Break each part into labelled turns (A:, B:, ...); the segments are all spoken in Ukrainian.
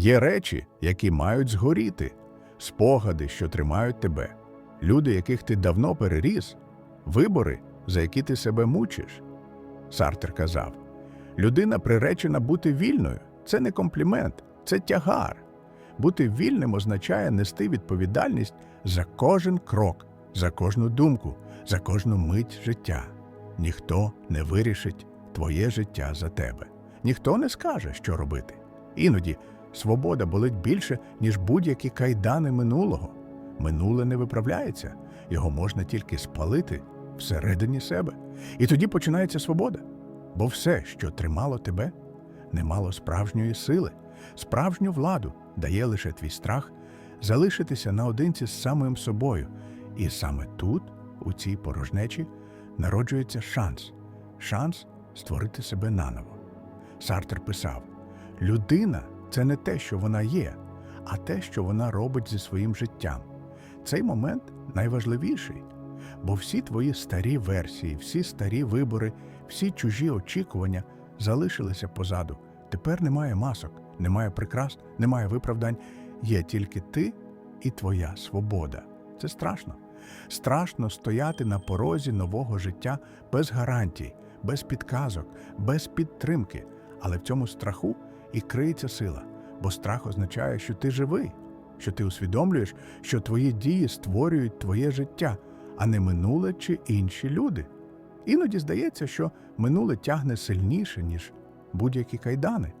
A: Є речі, які мають згоріти, спогади, що тримають тебе, люди, яких ти давно переріс, вибори, за які ти себе мучиш. Сартер казав: людина приречена бути вільною. Це не комплімент, це тягар. Бути вільним означає нести відповідальність за кожен крок, за кожну думку, за кожну мить життя. Ніхто не вирішить твоє життя за тебе. Ніхто не скаже, що робити. Іноді свобода болить більше, ніж будь-які кайдани минулого. Минуле не виправляється, його можна тільки спалити всередині себе. І тоді починається свобода. Бо все, що тримало тебе, не мало справжньої сили, справжню владу дає лише твій страх залишитися наодинці з самим собою. І саме тут, у цій порожнечі, народжується шанс шанс створити себе наново. Сартер писав: людина це не те, що вона є, а те, що вона робить зі своїм життям. Цей момент найважливіший, бо всі твої старі версії, всі старі вибори, всі чужі очікування залишилися позаду. Тепер немає масок, немає прикрас, немає виправдань. Є тільки ти і твоя свобода. Це страшно. Страшно стояти на порозі нового життя без гарантій, без підказок, без підтримки. Але в цьому страху і криється сила, бо страх означає, що ти живий, що ти усвідомлюєш, що твої дії створюють твоє життя, а не минуле чи інші люди. Іноді здається, що минуле тягне сильніше, ніж будь-які кайдани,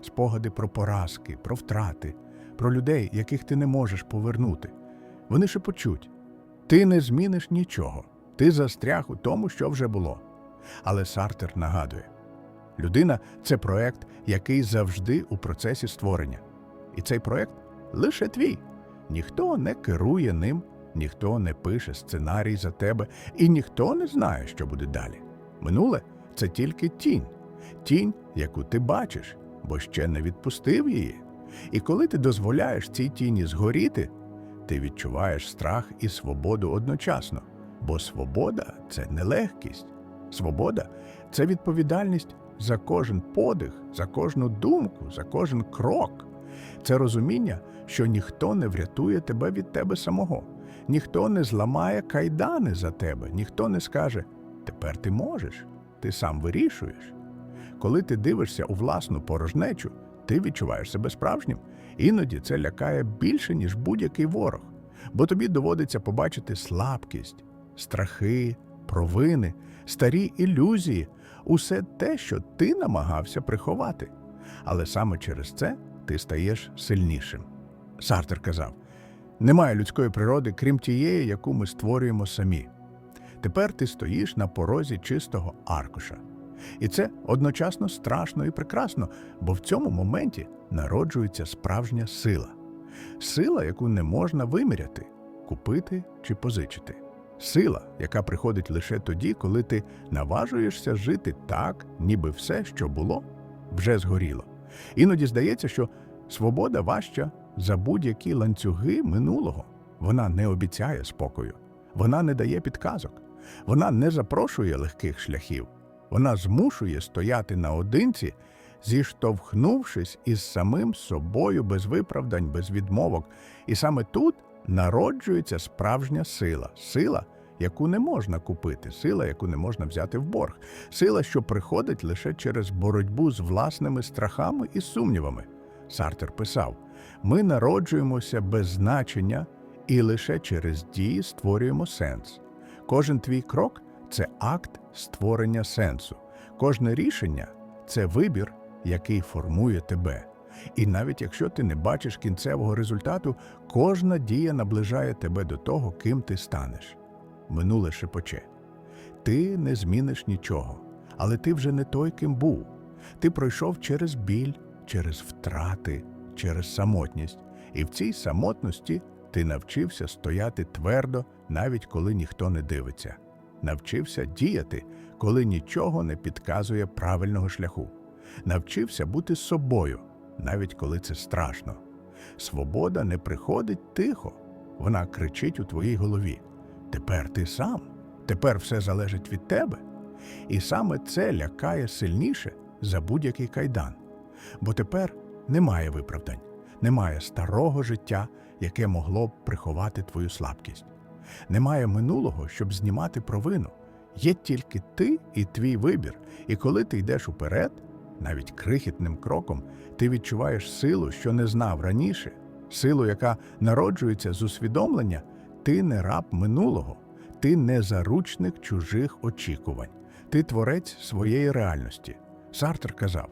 A: спогади про поразки, про втрати, про людей, яких ти не можеш повернути. Вони шепочуть. Ти не зміниш нічого, ти застряг у тому, що вже було. Але Сартер нагадує: людина це проект, який завжди у процесі створення. І цей проект лише твій. Ніхто не керує ним, ніхто не пише сценарій за тебе, і ніхто не знає, що буде далі. Минуле це тільки тінь, тінь, яку ти бачиш, бо ще не відпустив її. І коли ти дозволяєш цій тіні згоріти, ти відчуваєш страх і свободу одночасно, бо свобода це не легкість. Свобода це відповідальність за кожен подих, за кожну думку, за кожен крок. Це розуміння, що ніхто не врятує тебе від тебе самого, ніхто не зламає кайдани за тебе, ніхто не скаже тепер ти можеш, ти сам вирішуєш. Коли ти дивишся у власну порожнечу, ти відчуваєш себе справжнім. Іноді це лякає більше, ніж будь-який ворог, бо тобі доводиться побачити слабкість, страхи, провини, старі ілюзії, усе те, що ти намагався приховати. Але саме через це ти стаєш сильнішим. Сартер казав: немає людської природи, крім тієї, яку ми створюємо самі. Тепер ти стоїш на порозі чистого аркуша. І це одночасно страшно і прекрасно, бо в цьому моменті народжується справжня сила. Сила, яку не можна виміряти, купити чи позичити. Сила, яка приходить лише тоді, коли ти наважуєшся жити так, ніби все, що було, вже згоріло. Іноді здається, що свобода важча за будь-які ланцюги минулого. Вона не обіцяє спокою, вона не дає підказок, вона не запрошує легких шляхів. Вона змушує стояти наодинці, зіштовхнувшись із самим собою без виправдань, без відмовок. І саме тут народжується справжня сила, сила, яку не можна купити, сила, яку не можна взяти в борг, сила, що приходить лише через боротьбу з власними страхами і сумнівами. Сартер писав: ми народжуємося без значення і лише через дії створюємо сенс. Кожен твій крок це акт створення сенсу. Кожне рішення це вибір, який формує тебе. І навіть якщо ти не бачиш кінцевого результату, кожна дія наближає тебе до того, ким ти станеш. Минуле шепоче. Ти не зміниш нічого, але ти вже не той, ким був. Ти пройшов через біль, через втрати, через самотність. І в цій самотності ти навчився стояти твердо, навіть коли ніхто не дивиться навчився діяти, коли нічого не підказує правильного шляху, навчився бути собою, навіть коли це страшно. Свобода не приходить тихо, вона кричить у твоїй голові. Тепер ти сам, тепер все залежить від тебе. І саме це лякає сильніше за будь-який кайдан. Бо тепер немає виправдань. Немає старого життя, яке могло б приховати твою слабкість. Немає минулого, щоб знімати провину. Є тільки ти і твій вибір. І коли ти йдеш уперед, навіть крихітним кроком, ти відчуваєш силу, що не знав раніше, силу, яка народжується з усвідомлення, ти не раб минулого, ти не заручник чужих очікувань, ти творець своєї реальності. Сартер казав: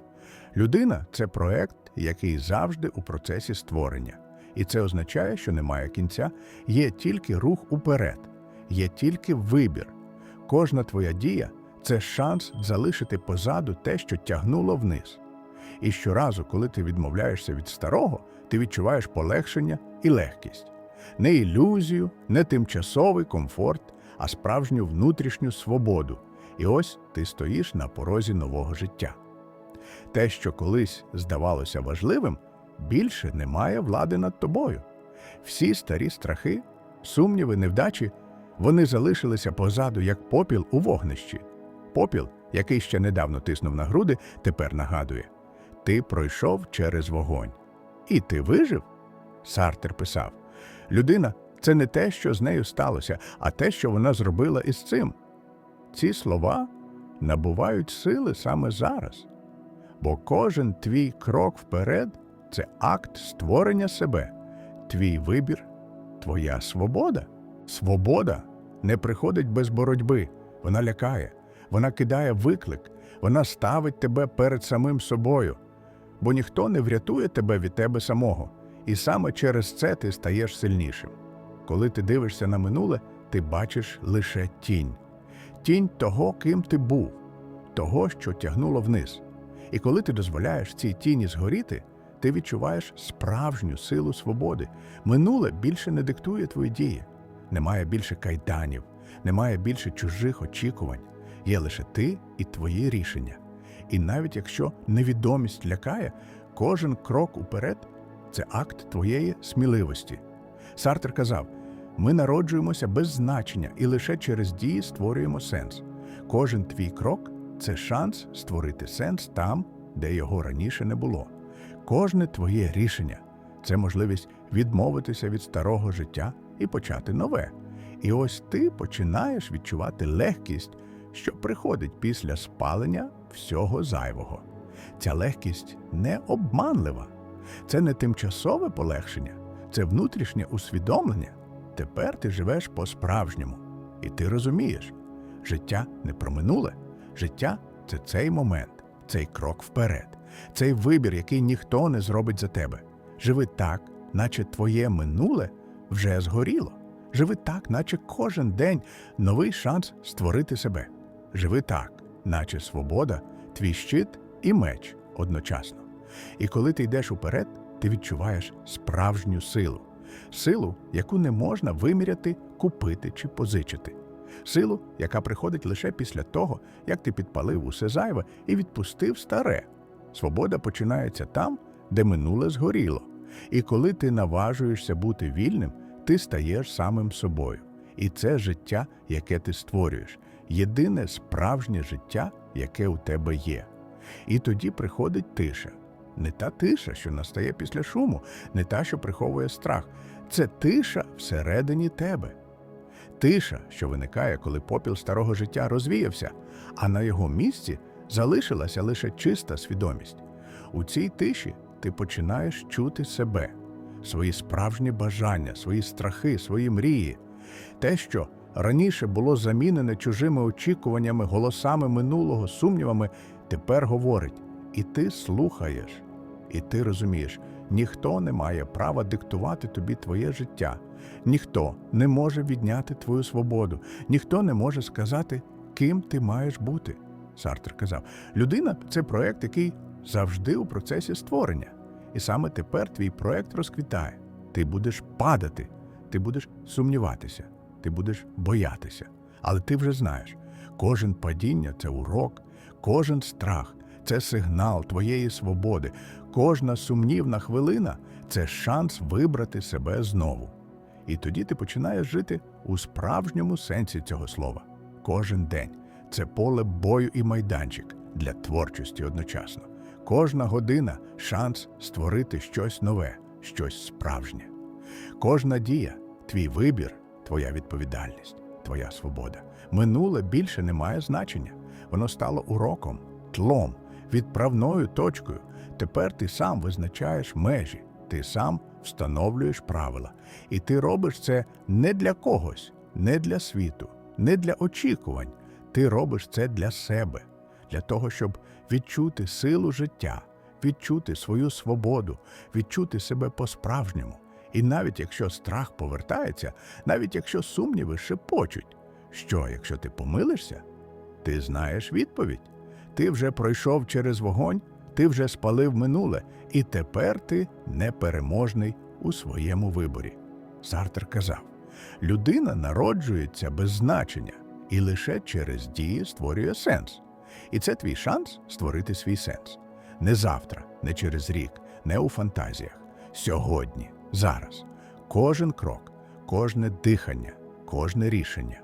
A: людина це проект, який завжди у процесі створення. І це означає, що немає кінця, є тільки рух уперед, є тільки вибір. Кожна твоя дія це шанс залишити позаду те, що тягнуло вниз. І щоразу, коли ти відмовляєшся від старого, ти відчуваєш полегшення і легкість. Не ілюзію, не тимчасовий комфорт, а справжню внутрішню свободу. І ось ти стоїш на порозі нового життя. Те, що колись здавалося важливим, більше не має влади над тобою. Всі старі страхи, сумніви, невдачі, вони залишилися позаду, як попіл у вогнищі. Попіл, який ще недавно тиснув на груди, тепер нагадує: ти пройшов через вогонь. І ти вижив? Сартер писав: людина це не те, що з нею сталося, а те, що вона зробила із цим. Ці слова набувають сили саме зараз. Бо кожен твій крок вперед це акт створення себе, твій вибір, твоя свобода. Свобода не приходить без боротьби, вона лякає, вона кидає виклик, вона ставить тебе перед самим собою, бо ніхто не врятує тебе від тебе самого, і саме через це ти стаєш сильнішим. Коли ти дивишся на минуле, ти бачиш лише тінь, тінь того, ким ти був, того, що тягнуло вниз. І коли ти дозволяєш цій тіні згоріти, ти відчуваєш справжню силу свободи. Минуле більше не диктує твої дії. Немає більше кайданів, немає більше чужих очікувань. Є лише ти і твої рішення. І навіть якщо невідомість лякає, кожен крок уперед це акт твоєї сміливості. Сартер казав: ми народжуємося без значення і лише через дії створюємо сенс. Кожен твій крок це шанс створити сенс там, де його раніше не було. Кожне твоє рішення це можливість відмовитися від старого життя і почати нове. І ось ти починаєш відчувати легкість, що приходить після спалення всього зайвого. Ця легкість не обманлива, це не тимчасове полегшення, це внутрішнє усвідомлення. Тепер ти живеш по-справжньому, і ти розумієш, життя не про минуле, життя це цей момент, цей крок вперед, цей вибір, який ніхто не зробить за тебе. Живи так, наче твоє минуле вже згоріло. Живи так, наче кожен день новий шанс створити себе. Живи так, наче свобода, твій щит і меч одночасно. І коли ти йдеш уперед, ти відчуваєш справжню силу, силу, яку не можна виміряти, купити чи позичити, силу, яка приходить лише після того, як ти підпалив усе зайве і відпустив старе. Свобода починається там, де минуле згоріло. І коли ти наважуєшся бути вільним, ти стаєш самим собою. І це життя, яке ти створюєш, єдине справжнє життя, яке у тебе є. І тоді приходить тиша. Не та тиша, що настає після шуму, не та, що приховує страх. Це тиша всередині тебе. Тиша, що виникає, коли попіл старого життя розвіявся, а на його місці залишилася лише чиста свідомість. У цій тиші ти починаєш чути себе, свої справжні бажання, свої страхи, свої мрії, те, що раніше було замінене чужими очікуваннями, голосами минулого, сумнівами, тепер говорить, і ти слухаєш, і ти розумієш, ніхто не має права диктувати тобі твоє життя, ніхто не може відняти твою свободу, ніхто не може сказати, ким ти маєш бути. Сартер казав, людина це проект, який завжди у процесі створення. І саме тепер твій проект розквітає. Ти будеш падати, ти будеш сумніватися, ти будеш боятися. Але ти вже знаєш, кожен падіння це урок, кожен страх це сигнал твоєї свободи, кожна сумнівна хвилина це шанс вибрати себе знову. І тоді ти починаєш жити у справжньому сенсі цього слова. Кожен день це поле бою і майданчик для творчості одночасно. Кожна година шанс створити щось нове, щось справжнє. Кожна дія, твій вибір, твоя відповідальність, твоя свобода. Минуле більше не має значення. Воно стало уроком, тлом, відправною точкою. Тепер ти сам визначаєш межі, ти сам встановлюєш правила. І ти робиш це не для когось, не для світу, не для очікувань. Ти робиш це для себе, для того, щоб відчути силу життя, відчути свою свободу, відчути себе по-справжньому. І навіть якщо страх повертається, навіть якщо сумніви шепочуть, що якщо ти помилишся, ти знаєш відповідь. Ти вже пройшов через вогонь, ти вже спалив минуле, і тепер ти непереможний у своєму виборі. Сартер казав: людина народжується без значення і лише через дії створює сенс. І це твій шанс створити свій сенс. Не завтра, не через рік, не у фантазіях. Сьогодні, зараз. Кожен крок, кожне дихання, кожне рішення.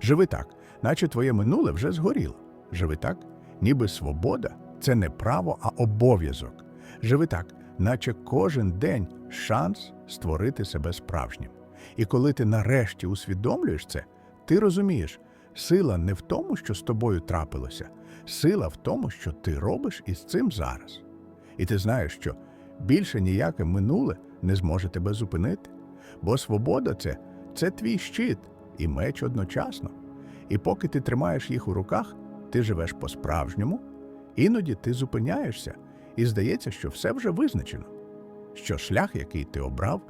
A: Живи так, наче твоє минуле вже згоріло. Живи так, ніби свобода це не право, а обов'язок. Живи так, наче кожен день шанс створити себе справжнім. І коли ти нарешті усвідомлюєш це, ти розумієш, сила не в тому, що з тобою трапилося, сила в тому, що ти робиш із цим зараз. І ти знаєш, що більше ніяке минуле не зможе тебе зупинити, бо свобода це, це твій щит і меч одночасно. І поки ти тримаєш їх у руках, ти живеш по-справжньому, іноді ти зупиняєшся, і здається, що все вже визначено, що шлях, який ти обрав,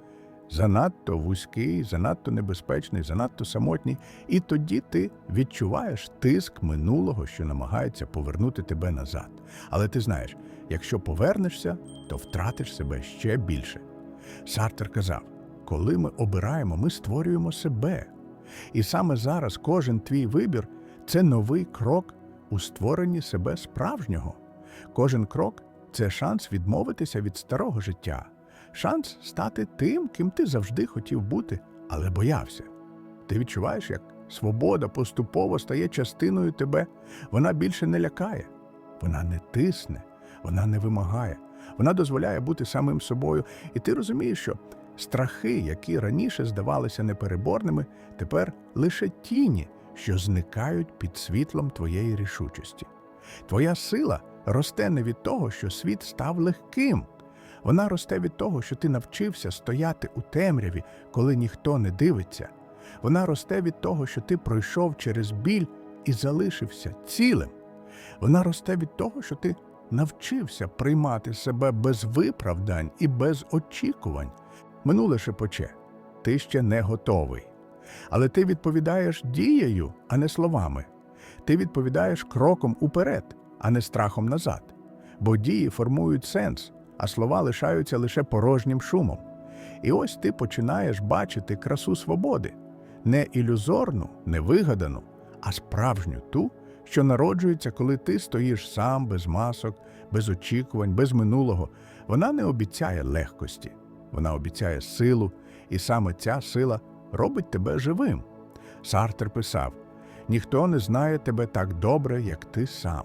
A: занадто вузький, занадто небезпечний, занадто самотній, і тоді ти відчуваєш тиск минулого, що намагається повернути тебе назад. Але ти знаєш, якщо повернешся, то втратиш себе ще більше. Сартер казав: коли ми обираємо, ми створюємо себе. І саме зараз кожен твій вибір це новий крок у створенні себе справжнього. Кожен крок це шанс відмовитися від старого життя, шанс стати тим, ким ти завжди хотів бути, але боявся. Ти відчуваєш, як свобода поступово стає частиною тебе. Вона більше не лякає, вона не тисне, вона не вимагає, вона дозволяє бути самим собою. І ти розумієш, що страхи, які раніше здавалися непереборними, тепер лише тіні, що зникають під світлом твоєї рішучості. Твоя сила росте не від того, що світ став легким. Вона росте від того, що ти навчився стояти у темряві, коли ніхто не дивиться. Вона росте від того, що ти пройшов через біль і залишився цілим. Вона росте від того, що ти навчився приймати себе без виправдань і без очікувань. Минуле шепоче, ти ще не готовий. Але ти відповідаєш дією, а не словами. Ти відповідаєш кроком уперед, а не страхом назад. Бо дії формують сенс, а слова лишаються лише порожнім шумом. І ось ти починаєш бачити красу свободи, не ілюзорну, не вигадану, а справжню ту, що народжується, коли ти стоїш сам без масок, без очікувань, без минулого. Вона не обіцяє легкості, вона обіцяє силу, і саме ця сила робить тебе живим. Сартер писав: ніхто не знає тебе так добре, як ти сам.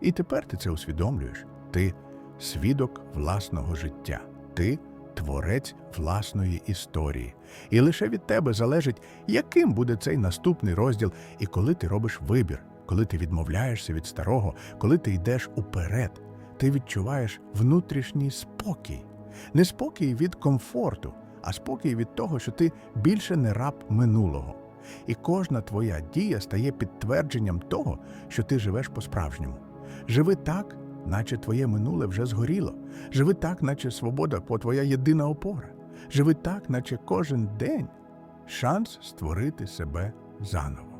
A: І тепер ти це усвідомлюєш. Ти свідок власного життя, ти творець власної історії. І лише від тебе залежить, яким буде цей наступний розділ, і коли ти робиш вибір, коли ти відмовляєшся від старого, коли ти йдеш уперед, ти відчуваєш внутрішній спокій, не спокій від комфорту, а спокій від того, що ти більше не раб минулого. І кожна твоя дія стає підтвердженням того, що ти живеш по-справжньому. Живи так, наче твоє минуле вже згоріло. Живи так, наче свобода по твоя єдина опора. Живи так, наче кожен день шанс створити себе заново.